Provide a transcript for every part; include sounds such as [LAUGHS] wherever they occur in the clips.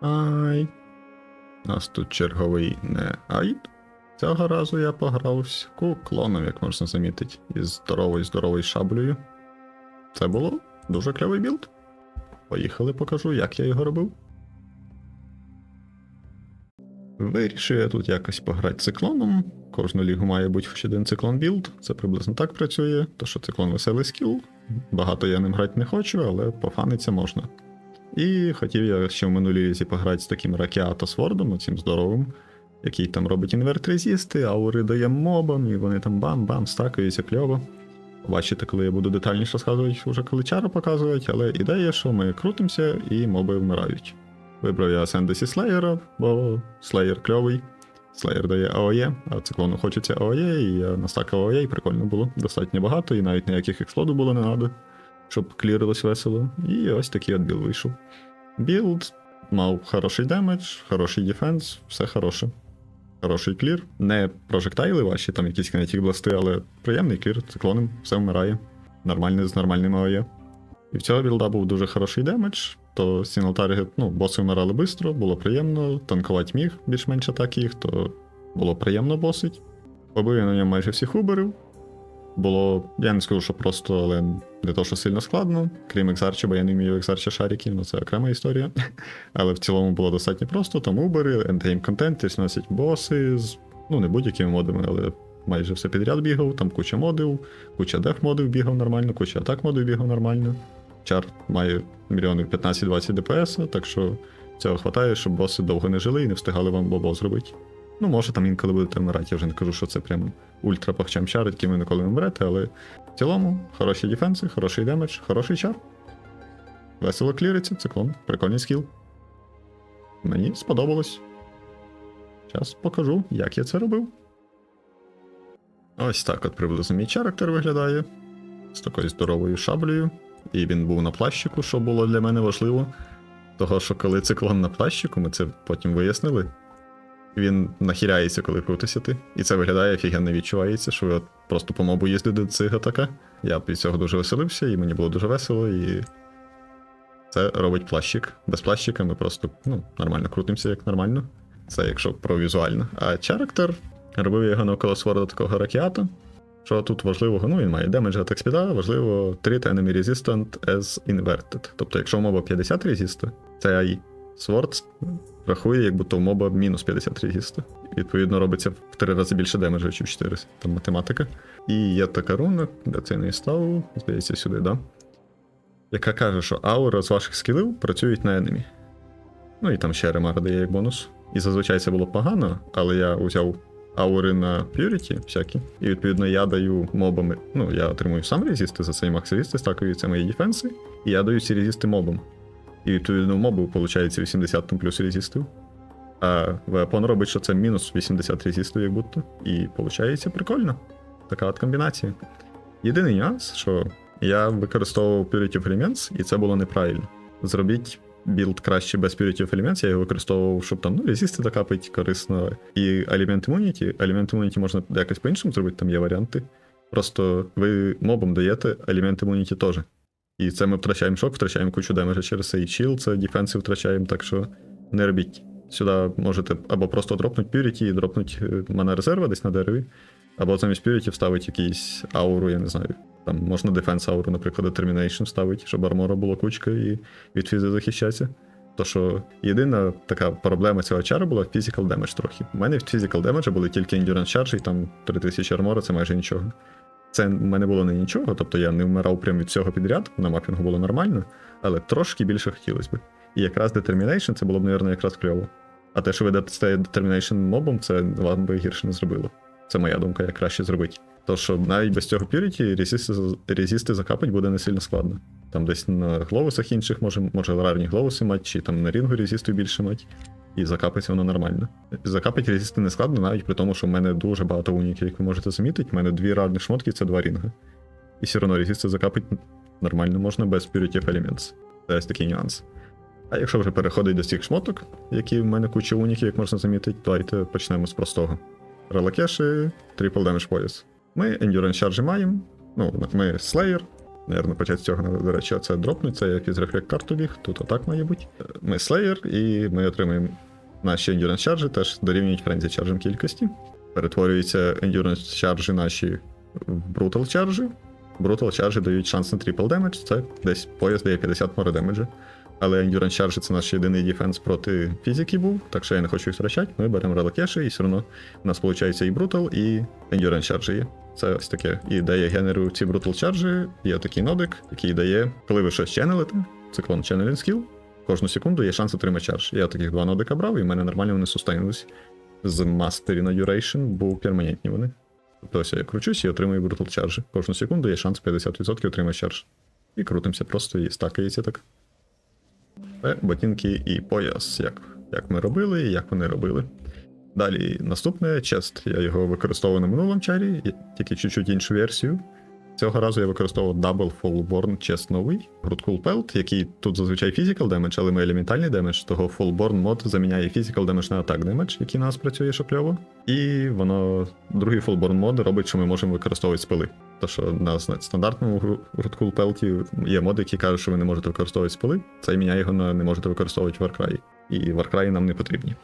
Ай. У нас тут черговий не айд. Цього разу я пограв з куклоном, як можна замітити, із здоровою здоровою шаблею. Це було дуже кльовий білд. Поїхали, покажу, як я його робив. Вирішив я тут якось пограти циклоном. Кожну лігу має бути хоч один циклон білд. Це приблизно так працює, то що циклон веселий скіл. Багато я ним грати не хочу, але пофаниться можна. І хотів я ще в минулій лізі пограти з таким Ракіато Свордом, цим здоровим, який там робить інверт резісти, аури дає мобам, і вони там бам-бам стакаються кльово. Побачите, коли я буду детальніше розказувати, вже коли чару показувати, але ідея, що ми крутимося і моби вмирають. Вибрав я Сендесі Слеєра, бо Слеєр кльовий. Слеєр дає АОЄ, а циклону хочеться АОЄ, і я настакав АОЄ, і прикольно було. Достатньо багато, і навіть ніяких експлоду було не треба, щоб клірилось весело. І ось такий от білд вийшов. Білд мав хороший демедж, хороший дефенс, все хороше. Хороший клір. Не прожектайли ваші, там якісь кинетік бласти, але приємний клір, циклоном, все вмирає. Нормальний з нормальним АОЄ. І в цього білда був дуже хороший демедж, то сінглтарги, ну, боси вмирали швидко, було приємно, танкувати міг більш-менш атаки їх, то було приємно босить. Побив я на ньому майже всіх уберів. Було, я не скажу, що просто, але не то, що сильно складно, крім екзарчі, бо я не вмію екзарчі шариків, ну це окрема історія. [LAUGHS] Але в цілому було достатньо просто, там убери, ендгейм контент, тобто носять боси з, ну, не будь-якими модами, але майже все підряд бігав, там куча модів, куча деф модів бігав нормально, куча атак модів бігав нормально. Чар має мільйонів 15-20 ДПС, так що цього хватає, щоб боси довго не жили і не встигали вам бобо зробити. Ну, може, там інколи будете вмирати, я вже не кажу, що це прям ультра пахчам чар, яким ви ніколи не вмрете, але в цілому хороші дефенси, хороший демедж, хороший чар. Весело кліриться, циклон, прикольний скіл. Мені сподобалось. Зараз покажу, як я це робив. Ось так от приблизно мій чарактер виглядає. З такою здоровою шаблею. І він був на плащику, що було для мене важливо. Того, що коли циклон на плащику, ми це потім вияснили. Він нахиляється, коли крутишся ти. І це виглядає офігенно відчувається, що от просто по мобу їздите до цига така. Я від цього дуже веселився, і мені було дуже весело, і це робить плащик. Без плащика ми просто ну, нормально крутимося, як нормально. Це якщо про візуально. А чарактер робив його навколо сворда такого ракіата. Що тут важливого, ну він має демедж атак спіда, важливо treat enemy resistant as inverted. Тобто, якщо у моба 50 резиста, цей Sword рахує, як будто у моба мінус 50 резиста. Відповідно, робиться в 3 рази більше демеджу, ніж 4. Там математика. І є така руна, де це не став, здається, сюди, да? Яка каже, що аура з ваших скілів працюють на енемі. Ну і там ще ремар дає як бонус. І зазвичай це було погано, але я взяв аури на Purity всякі. І відповідно я даю мобами. Ну, я отримую сам резисти за цей макс резисти, стакові це мої дефенси. І я даю ці резисти мобам. І відповідно мобу виходить 80 там плюс резистів. А Веапон робить, що це мінус 80 резистів, як будто. І виходить прикольно. Така от комбінація. Єдиний нюанс, що я використовував Purity of Elements, і це було неправильно. Зробіть білд краще без Purity of Elements, я його використовував, щоб там ну, резисти закапить корисно. І Element Immunity. Element Immunity можна якось по-іншому зробити, там є варіанти. Просто ви мобам даєте Element Immunity теж. І це ми втрачаємо шок, втрачаємо кучу демеджа через цей чіл, це дефенси втрачаємо, так що не робіть. Сюди можете або просто дропнути Purity і дропнути мана резерва десь на дереві, або замість Purity вставити якийсь ауру, я не знаю. Там можна дефенс ауру, наприклад, Determination ставити, щоб армора була кучка і від фізи захищатися. То що єдина така проблема цього чару була physical damage трохи. У мене в physical damage були тільки endurance charge, і там 3000 армора це майже нічого. Це в мене було не нічого, тобто я не вмирав прямо від всього підряд, на мапінгу було нормально, але трошки більше хотілося б. І якраз Determination це було б, мабуть, якраз кльово. А те, що ви дасте Determination мобом, це вам би гірше не зробило. Це моя думка, як краще зробити. То що навіть без цього Purity резисти, резисти закапати буде не сильно складно. Там десь на глоусах інших може, може рарні глоуси мати, чи там на рінгу резисту більше мати. І закапиться воно нормально. Закапати резисти не складно, навіть при тому, що в мене дуже багато уніків, як ви можете замітити. У мене дві рарні шмотки це два рінги. І все одно резисти закапати нормально можна без Purity of Elements. Це ось такий нюанс. А якщо вже переходить до цих шмоток, які в мене куча уніків, як можна замітити, давайте почнемо з простого. Релакеші, Triple Damage пояс. Ми Endurance Charge маємо. Ну, ми Slayer, Наверно, почати з цього, до речі, це дропнуть, це я фізрефлект карту біг, тут отак має бути. Ми Slayer, і ми отримаємо наші Endurance Charge, теж дорівнюють Frenzy Charge кількості. Перетворюються Endurance Charge наші в Brutal Charge. Brutal Charge дають шанс на Triple Damage, це десь пояс дає 50 море демеджа. Але Endurance Charge це наш єдиний дефенс проти фізики був, так що я не хочу їх втрачати. Ми беремо релокеші, і все одно у нас виходить і Brutal, і Endurance Charge є. Це ось таке. І дає генеру ці Brutal Charge, є такий нодик, який дає, коли ви щось ченелите, циклон Channeling Skill, кожну секунду є шанс отримати чардж. Я таких два нодика брав, і в мене нормально вони сустейнулись. З Mastery на Duration, бо перманентні вони. Тобто ось я кручусь і отримую Brutal Charge. Кожну секунду є шанс 50% отримати чардж. І крутимося просто і стакається так. Це ботинки і пояс, як, як ми робили і як вони робили. Далі наступне чест. Я його використовував на минулому чарі, тільки чуть-чуть іншу версію. Цього разу я використовував Double Fallborn Chest новий. Grootcool Pelt, який тут зазвичай Physical Damage, але ми елементальний демедж, того Fallborn мод заміняє Physical Damage на Attack Damage, який у нас працює шокльово. І воно, другий Fallborn мод робить, що ми можемо використовувати спили. То, що на стандартному гру- Grootcool Pelt є моди, які кажуть, що ви не можете використовувати спили. Це міняє його на не можете використовувати в Warcry. І Warcry нам не потрібні.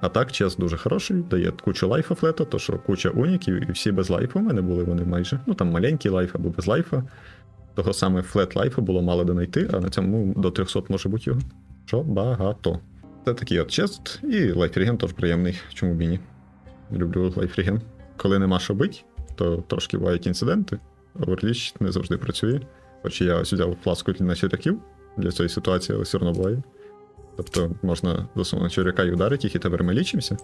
А так, чес дуже хороший, дає кучу лайфа флета, то що куча уніків, і всі без лайфа у мене були вони майже. Ну там маленький лайф або без лайфа. Того саме флет лайфа було мало де знайти, а на цьому до 300 може бути його. Що багато. Це такий от чест, і лайфріген теж приємний, чому б і ні. Люблю лайфріген. Коли нема що бить, то трошки бувають інциденти. Оверліч не завжди працює. Хоч я ось взяв фласку для черв'яків для цієї ситуації, але все одно буває. Тобто можна засунути черв'яка і ударити їх, і тепер ми лічимося.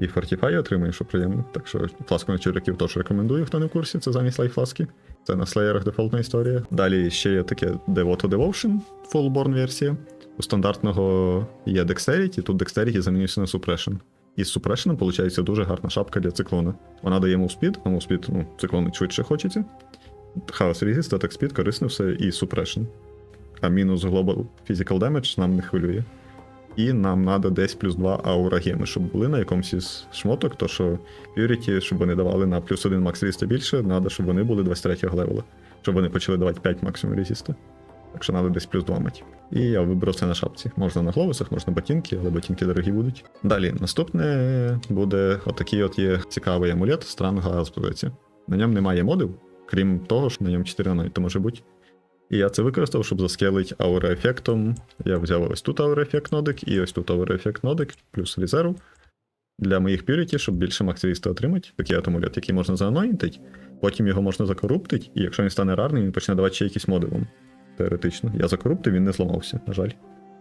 І фортіфай отримує, що приємно. Так що фласку на черв'яків теж рекомендую, хто не в курсі, це замість лайфласки. Це на слеєрах дефолтна історія. Далі ще є таке Devoto Devotion, Fallborn версія. У стандартного є Dexterity, тут Dexterity замінюється на Suppression. І з Suppression виходить дуже гарна шапка для циклона. Вона дає мувспід, а мувспід, ну, циклони швидше хочеться. Хаос Resist, Attack Speed, корисне все і Suppression. А мінус Global Physical Damage нам не хвилює. І нам треба десь плюс 2 аура геми, щоб були на якомусь із шмоток, то що Purity, щоб вони давали на плюс 1 макс ріста більше, треба, щоб вони були 23 левела. Щоб вони почали давати 5 максимум резиста. Так що треба десь плюс 2 мать. І я вибрав це на шапці. Можна на гловусах, можна ботинки, але ботинки дорогі будуть. Далі, наступне буде отакий от є цікавий амулет, странга здається. На ньому немає модів, крім того, що на ньому 4 нанойти може бути. І я це використав, щоб заскелити аура-ефектом. Я взяв ось тут аура-ефект нодик і ось тут аура-ефект нодик, плюс резерв. Для моїх пюріті, щоб більше максиміста отримати. Такий от амулет, який можна заанонітити, потім його можна закоруптити, і якщо він стане рарним, він почне давати ще якісь моди вам. Теоретично. Я закоруптив, він не зламався, на жаль.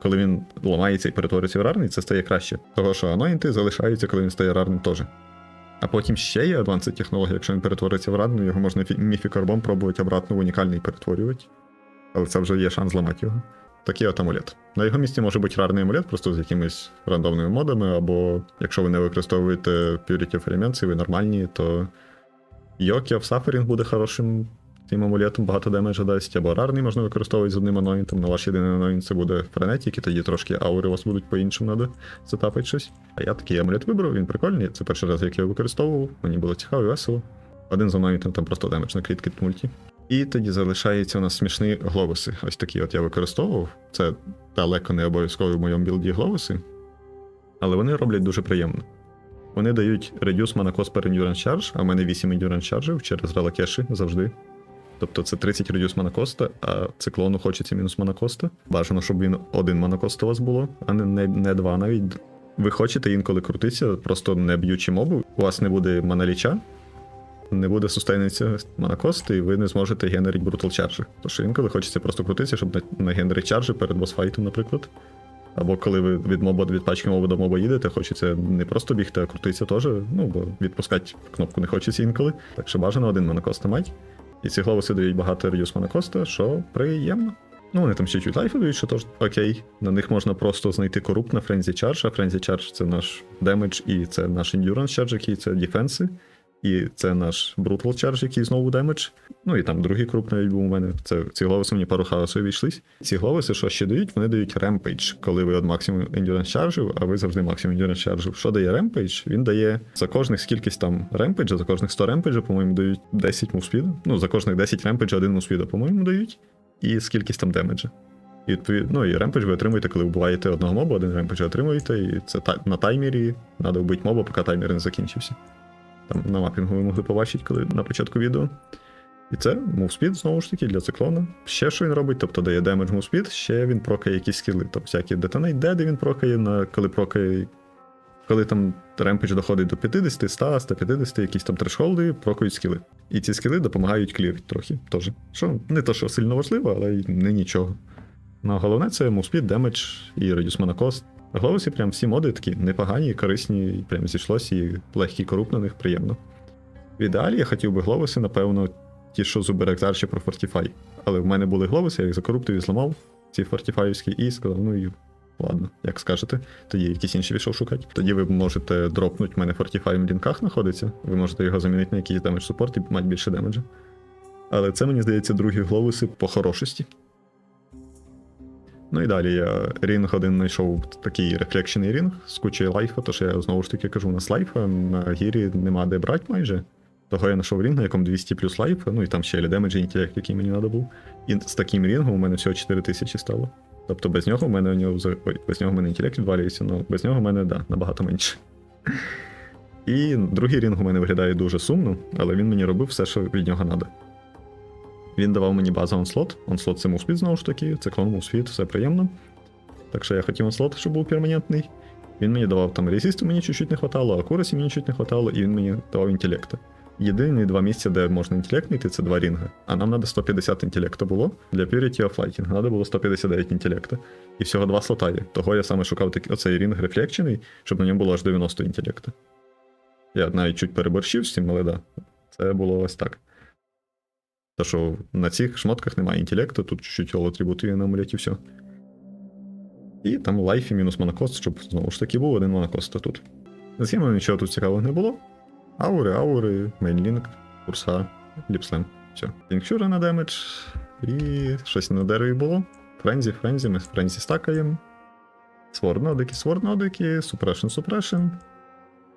Коли він ламається і перетворюється в рарний, це стає краще. Того, що анонінти залишаються, коли він стає рарним теж. А потім ще є адвансед технологія, якщо він перетвориться в рарний, його можна міфікарбом пробувати обратно в унікальний перетворювати але це вже є шанс зламати його. Такий от амулет. На його місці може бути рарний амулет, просто з якимись рандомними модами, або якщо ви не використовуєте Purity of Elements, і ви нормальні, то Yoki of Suffering буде хорошим цим амулетом, багато демеджа дасть, або рарний можна використовувати з одним анонітом. На ваш єдиний анонінт це буде френетік, і тоді трошки аури у вас будуть по-іншому треба сетапити щось. А я такий амулет вибрав, він прикольний. Це перший раз, як я його використовував, мені було цікаво і весело. Один з анонітом там просто демедж на крітки мульті. І тоді залишаються у нас смішні глобуси. Ось такі от я використовував. Це далеко не обов'язково в моєму білді глобуси. Але вони роблять дуже приємно. Вони дають reduce mana cost per endurance charge, а в мене 8 endurance charge через релакеші завжди. Тобто це 30 reduce mana cost, а циклону хочеться мінус cost. Бажано, щоб він один cost у вас було, а не, не, не два навіть. Ви хочете інколи крутитися, просто не б'ючи мобу, у вас не буде маналіча, не буде сустейнитися манакост, і ви не зможете генерити Brutal Charge. Тож інколи хочеться просто крутитися, щоб на- нагенерити чаржі перед босфайтом, наприклад. Або коли ви від моба від пачки моби до моба їдете, хочеться не просто бігти, а крутитися теж. Ну, бо відпускати кнопку не хочеться інколи. Так що бажано один манакоста мать. І ці глобуси дають багато реюз манакоста, що приємно. Ну, вони там ще чуть лайфи дають, що теж окей. На них можна просто знайти корупт на Frenzy Charge, а Frenzy Charge це наш демедж і це наш Endurance Charge, який це дефенси. І це наш Brutal Charge, який знову демедж. Ну і там другий крупний був у мене. Це ці гловиси мені пару хаосу війшлись. Ці гловиси, що ще дають, вони дають ремпейдж, коли ви от максимум endurance чаржів, а ви завжди максимум endurance чаржів. Що дає ремпейдж? Він дає за кожних скількись там ремпейджа, за кожних 100 ремпейджа, по-моєму, дають 10 мувспіду. Ну, за кожних 10 ремпейджа один мувспіда, по-моєму, дають. І скількись там демеджа. І ну, і ремпедж ви отримуєте, коли вбиваєте одного моба, один ремпедж отримуєте, і це на таймері треба вбити моба, поки таймер не закінчився. Там на мапінгу ви могли побачити, коли на початку відео. І це мувспід, знову ж таки, для циклона. Ще що він робить, тобто дає демедж мувспід, ще він прокає якісь скіли. Тобто всякі детонейт деди він прокає, на, коли прокає. Коли там ремпедж доходить до 50, 100, 150, якісь там трешхолди, прокають скіли. І ці скіли допомагають клірити трохи теж. Що не то, що сильно важливо, але й не нічого. Ну, головне це мувспід, демедж і радіус монокост. Гловусі прям всі моди такі непогані, корисні, і прям зійшлося, і легкі коруп на них приємно. В ідеалі я хотів би гловуси, напевно, ті, що з Uber чи про Fortify. Але в мене були гловуси, я їх закоруптив і зламав, ці фортіфаївські, і сказав, ну і ладно, як скажете, тоді якісь інші пішов шукати. Тоді ви можете дропнути, в мене Fortify в лінках знаходиться, ви можете його замінити на якийсь демедж супорт і мати більше демеджа. Але це, мені здається, другі гловуси по хорошості. Ну і далі я рінг один знайшов такий рефлекшений рінг з кучою лайфа, тож я знову ж таки кажу, у нас лайфа на гірі нема де брати майже. Того я знайшов рінг, на якому 200 плюс лайфа, ну і там ще демедж і інтелект, який мені треба був. І з таким рінгом у мене всього 4000 стало. Тобто без нього в мене у нього без нього в мене інтелект відвалюється, але без нього в мене да, набагато менше. І другий рінг у мене виглядає дуже сумно, але він мені робив все, що від нього треба. Він давав мені базу онслот. Онслот це мувспід знову ж таки, це клон мувспід, все приємно. Так що я хотів онслот, щоб був перманентний. Він мені давав там резисту, мені чуть-чуть не хватало, акурасі мені чуть не хватало, і він мені давав інтелекта. Єдині два місця, де можна інтелект знайти, це два рінги. А нам треба 150 інтелекту було. Для Purity of Lighting треба було 159 інтелекту. І всього два слота є. Того я саме шукав такий, оцей рінг рефлекчений, щоб на ньому було аж 90 інтелекту. Я навіть чуть переборщив з цим, але да. Це було ось так. Та що на цих шмотках немає інтелекту, тут чуть-чуть атрибути на амулеті, все. І там лайф і мінус монокост, щоб знову ж таки був один монокост тут. З нічого тут цікавого не було. Аури, аури, мейнлінк, курса, ліпслем. Все. Лінкфюри на демедж. І щось на дереві було. Френзі, френзі, ми френзі стакаємо. Сворднодики, сворднодики, супрешн, супрешн.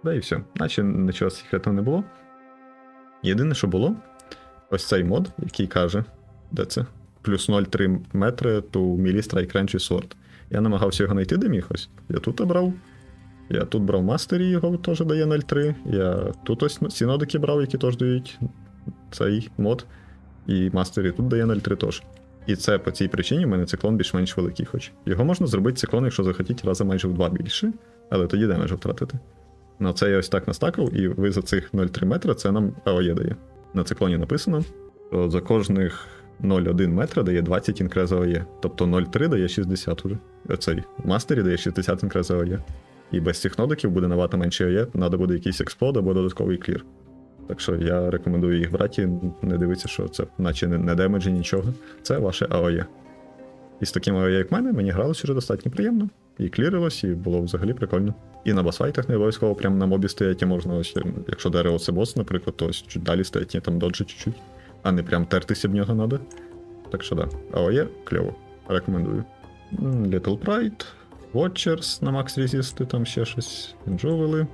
Да і все. Наче нічого секретного не було. Єдине, що було, ось цей мод, який каже, де це? Плюс 0,3 метри to melee strike range sword. Я намагався його знайти, де міг ось. Я тут обрав. Я тут брав мастері, його теж дає 0,3. Я тут ось ці нодики брав, які теж дають цей мод. І мастері тут дає 0,3 теж. І це по цій причині в мене циклон більш-менш великий хоч. Його можна зробити циклон, якщо захотіть, рази майже в два більше, але тоді демеджу втратити. На це я ось так настакав, і ви за цих 0,3 метра це нам АОЄ дає. На циклоні написано, що за кожних 0,1 метра дає 20 інкрез АОЄ. Тобто 0,3 дає 60 уже. Оцей мастері дає 60 інкрез АОЄ. І без цих нодиків буде набагато менше АОЄ, треба буде якийсь експлод або додатковий клір. Так що я рекомендую їх брати, не дивитися, що це наче не, не демеджі, нічого. Це ваше АОЄ. І з таким АОЄ, як мене, мені гралося вже достатньо приємно. І клірилось, і було взагалі прикольно. І на басфайтах не обов'язково прямо на мобі стоять, і можна ось, якщо дерево це бос, наприклад, то ось чуть далі стоять, і там доджі чуть-чуть. А не прям тертися в нього треба. Так що да. АОЄ кльово. Рекомендую. Little Pride, Watchers на Max Resist, там ще щось. Джувели.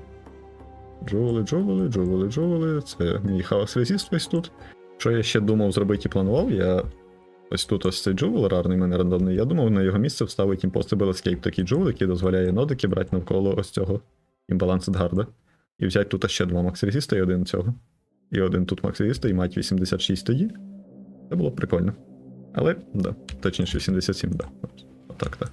Джувели, джувели, джувели, джувели. Це мій хаос Resist весь тут. Що я ще думав зробити і планував, я. Ось тут ось цей джувел рарний мене рандомний. Я думав на його місце вставити Impossible Escape такий джувел, який дозволяє нодики брати навколо ось цього Imbalanced гарда. І взяти тут ще два Max і один цього. І один тут Max і мать 86 тоді. Це було прикольно. Але, да, точніше 87, да. От, Отак, так.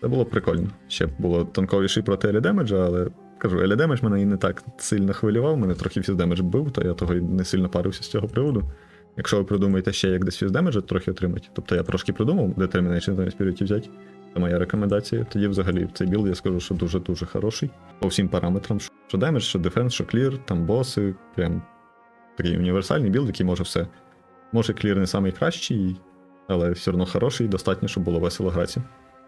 Це було прикольно. Ще було тонковіший проти елідемеджа, але кажу, елідемедж мене і не так сильно хвилював, мене трохи фіздемедж бив, то я того і не сильно парився з цього приводу. Якщо ви придумаєте ще як десь фіздемеджа трохи отримати, тобто я трошки придумав Determination замість Purity взяти, це моя рекомендація. Тоді взагалі цей білд я скажу, що дуже-дуже хороший. По всім параметрам, що демедж, що дефенс, що клір, там боси, прям такий універсальний білд, який може все. Може, клір не найкращий, але все одно хороший, достатньо, щоб було весело гратися.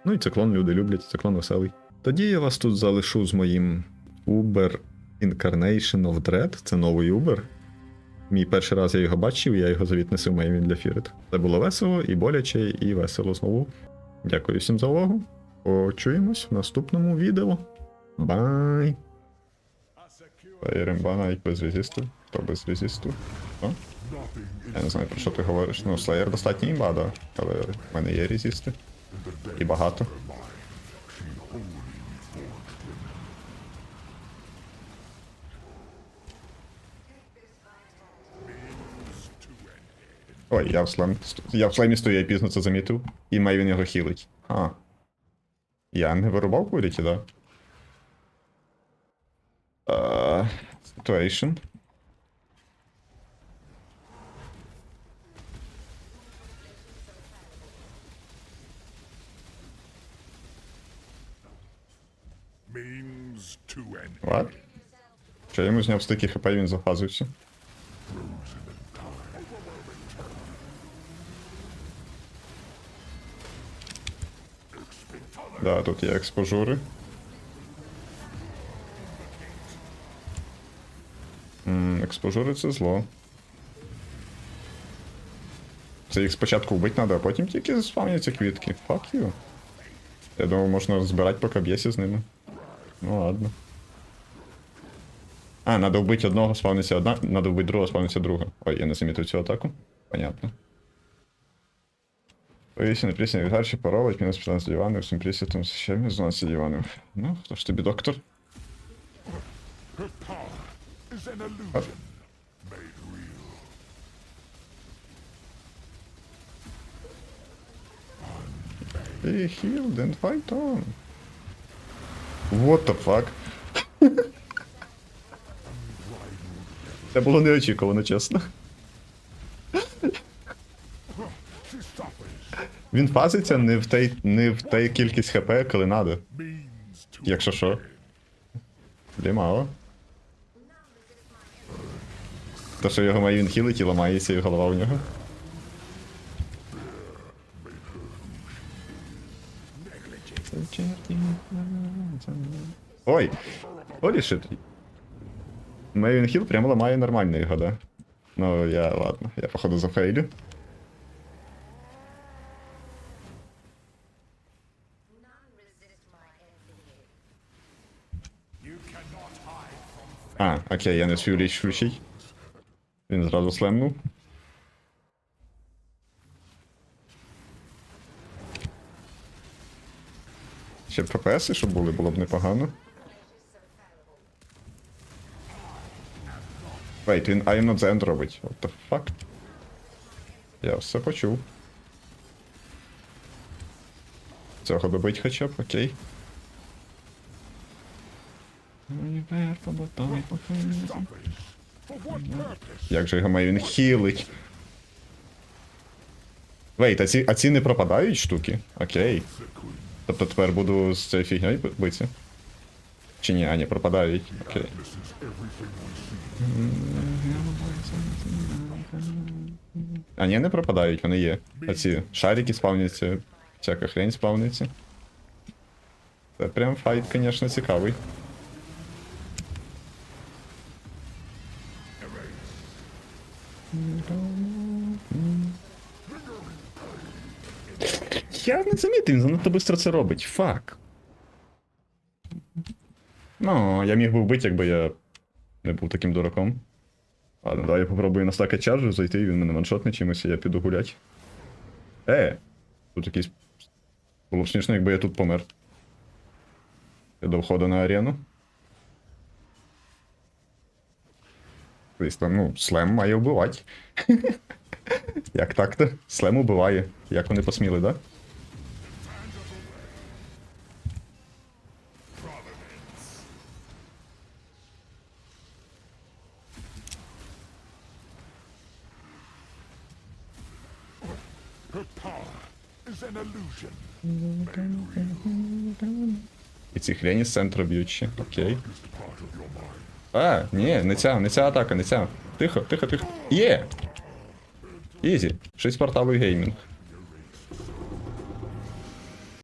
Ну і циклон люди люблять, циклон веселий. Тоді я вас тут залишу з моїм Uber Incarnation of Dread це новий Uber. Мій перший раз я його бачив, я його завіт несив моїм для Фірит. Це було весело, і боляче, і весело знову. Дякую всім за увагу. Почуємось в наступному відео. Бай! Ремба навіть без резисту. Хто без резисту? О? Я не знаю, про що ти говориш. Ну, Slayer достатньо імба, да. Але в мене є резисти. І багато. Ой, я в слем. Я в слемі стою, я пізно це замітив. І Мейвін його хілить. А. Я не вирубав куріті, да? Uh, situation. What? Що я йому зняв стики хп, він зафазився. Да, тут є експожури. Експожури це зло. Це їх спочатку вбити треба, а потім тільки спавняться квітки. Fuck you. Я думав, можна збирати поки б'єсі з ними. Ну ладно. А, надо вбити одного, спавниться одна, надо вбити другого, спавниться друга. Ой, я не замітив цю атаку. Понятно. Повісі на прісні вігарчі паролить, мінус 15 диванів, всім прісітом ще мінус 12 диванів. Ну, хто ж тобі доктор? Is an illusion made real. Be healed and fight on. What the fuck? [LAUGHS] Це було неочікувано, чесно. Він фазиться не в той, не в той кількість хп, коли надо. Якщо що. Де мало. То, що його має він хілить і ламається і голова у нього. Ой! Holy shit. Мейвін Хіл прямо ламає нормально його, да? Ну, я ладно, я походу зафейлю. А, окей, я не свій включить. Він зразу слемнув. Ще б ППСи, щоб були, було б непогано. Вейт, він I'm not the end робить. What the fuck? Я все почув. Цього добить хоча б, окей. For what purpose? Як же його має він хілить? Вейт, а ці, а ці не пропадають штуки? Окей. Тобто тепер буду з цією фігньою битися? Чи ні, а ні, пропадають. Окей. А ні, не пропадають, вони є. А ці шарики спавняться, всяка хрень спавниться. Це прям файт, звісно, цікавий. Я не замітив, він занадто швидко це робить. Фак. Ну, я міг би вбити, якби я не був таким дураком. Ладно, давай я попробую на стака чаржу зайти, він мене ваншотне чимось, і я піду гулять. Е! Тут якийсь. Було б смішно, якби я тут помер. Я до входу на арену. Звісно, ну, слем має вбивати. [LAUGHS] Як так-то? Слем убиває. Як вони посміли, да? І ці хрені з центру б'ють ще. Окей. А, ні, не ця, не ця атака, не ця. Тихо, тихо, тихо. Є! Ізі. Шість порталів геймінг.